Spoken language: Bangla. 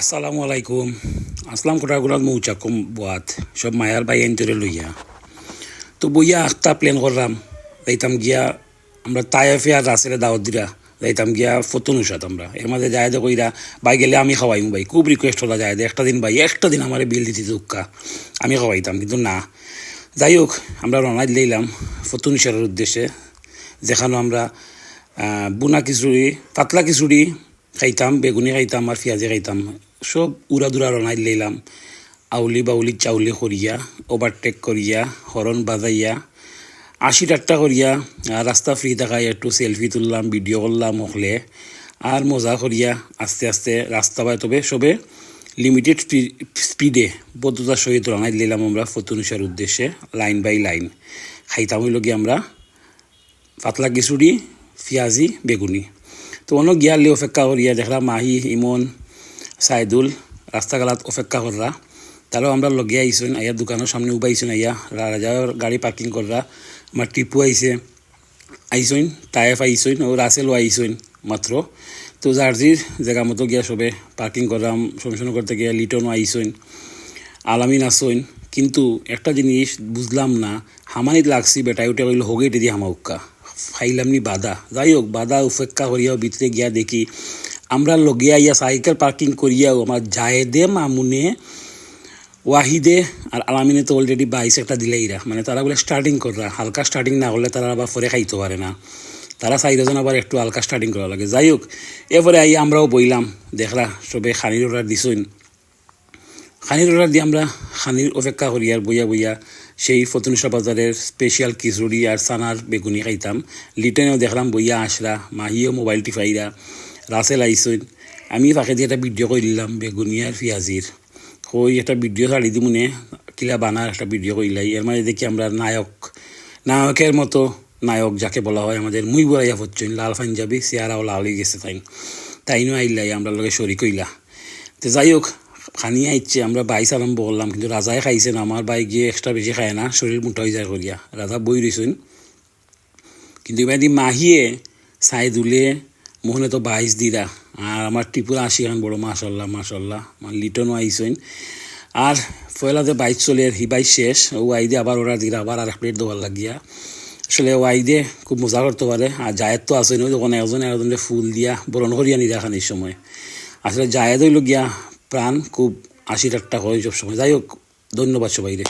আসসালামু আলাইকুম। আসলাম কোটাগুলার মৌচাকম বুয়াত সব মায়ার বাই এনতরে লইয়া। তো বইয়া আখতা প্ল্যান করলাম। যাইতাম গিয়া আমরা তায়েফে আর রাসেলে দাওয়াত দিরা যাইতাম গিয়া ফতুন উসাত আমরা। এর মাঝে যায় কইরা বাই গেলে আমি খাওয়াইম ভাই। খুব রিকোয়েস্ট হলা যায় একটা দিন ভাই, একটা দিন আমার বিল দিতে উক্কা আমি খাওয়াইতাম। কিন্তু না। যাই হোক, আমরা রওনা দিলাম ফতুন উসারের উদ্দেশ্যে, যেখানে আমরা বুনা খিচুড়ি, পাতলা খিচুড়ি খাইতাম, বেগুনি খাইতাম আর পেঁয়াজি খাইতাম। সব উড়া দুরা রনাই লইলাম আউলি বাউলি চাউলি করিয়া ওভারটেক করিয়া, হরণ বাজাইয়া আশি টাট্টা করিয়া রাস্তা ফ্রি থাকায় একটু সেলফি তুললাম ভিডিও করলাম হলে। আর মজা করিয়া আস্তে আস্তে রাস্তা পায়। তবে সবে লিমিটেড স্পিডে বদ্ধতার সহিত রনাই দিলাম আমরা ফতুনুসার উদ্দেশ্যে লাইন বাই লাইন খাইতাম হইল গিয়ে আমরা পাতলা খিচুড়ি পিঁয়াজি, বেগুনি। তো অনেক গিয়ালে অপেক্ষা করিয়া দেখলাম মাহি, ইমন, সাইদুল রাস্তাগালাত অপেক্ষা কররা। তারাও আমরা লগে আইসুন আইয়া দোকানের সামনে উবাইছুন আইয়া। রাজা গাড়ি পার্কিং কররা। আমার টিপু আইছে আইসইন টাইফ আইসইন ও রাসেলও আইসইন মাত্র তো জার্জির জায়গা মতো গিয়া সবে পার্কিং করলাম শমশন করতে গিয়া লিটনও আইসইন আলামিন আসইন কিন্তু একটা জিনিস বুঝলাম না হামানিত লাগছি বেটাই উঠে কইল হগেটে দিয়ে হামাউক্কা ফাইলামনি বাধা যাই হোক বাধা উপেক্ষা করিয়াও ভিতরে গিয়া দেখি আমরা লগিয়া ইয়া সাইকেল পার্কিং করিয়াও আমার জায়েদে মামুনে ওয়াহিদে আর আলামিনে তো অলরেডি বাইশ একটা দিলেইরা মানে তারা বলে স্টার্টিং কররা হালকা স্টার্টিং না করলে তারা আবার পরে খাইতে পারে না। তারা চাইরজন আবার একটু হালকা স্টার্টিং করা লাগে। যাই হোক, এরপরে আই আমরাও বইলাম। দেখলা সবে খানির অর্ডার দিছইন। খানির অর্ডার দিয়ে আমরা খানির অপেক্ষা করি আর বইয়া বইয়া। সেই ফতুনশা বাজারের স্পেশাল খিচুড়ি আর সানার বেগুনি খাইতাম। লিটনেও দেখলাম বইয়া আসরা, মাহিও মোবাইল টিফাইরা রাসেল আইসইন। আমি ফাঁকে দিয়ে একটা ভিডিও করে দিলাম, বেগুনি আর পিঁয়াজির কই একটা ভিডিও ছাড়ি মনে কিলা বানার একটা ভিডিও কইলাই। এর মাঝে দেখি আমরা নায়ক, নায়কের মতো নায়ক যাকে বলা হয় আমাদের মুই বলাইয়া হচ্ছেন লাল পাঞ্জাবি চেয়ারাও লাল হয়ে গেছে তাই। তাইনও আইলাই আমরা লগে সরি কইলা। তো যাই হোক খানি আইচ্ছে, আমরা বাইশ আরম্ভ করলাম, কিন্তু রাজাই খাইছেন আমার বাই গিয়ে এক্সট্রা বেশি খায় না, শরীর মোটা হয়ে যায় করিয়া। রাজা বই রইছেন। কিন্তু এবার মাহিয়ে চাই দুলে মোহনে তো বাইশ দিরা আর আমার ত্রিপুরা আশি খান বড়, মাশাল্লাহ মাশাল্লাহ। আমার লিটনও আইসইন আর পয়লাতে বাইশ চলে হি বাইশ শেষ। ও আইদে আবার ওরা দিরা আবার আর প্লেট দেওয়ার লাগিয়া। আসলে ও আইদে খুব মজা করতে পারে। আর জায়েদ তো আসেন ওই দোকানে একজন একজনে ফুল দিয়া বরণ করিয়া নিরা খান এই সময়। আসলে জায়েদ হইল গিয়া প্রাণ, খুব আশি টাট্টা হয় সব সময় যাই হোক, ধন্যবাদ সবাইরে।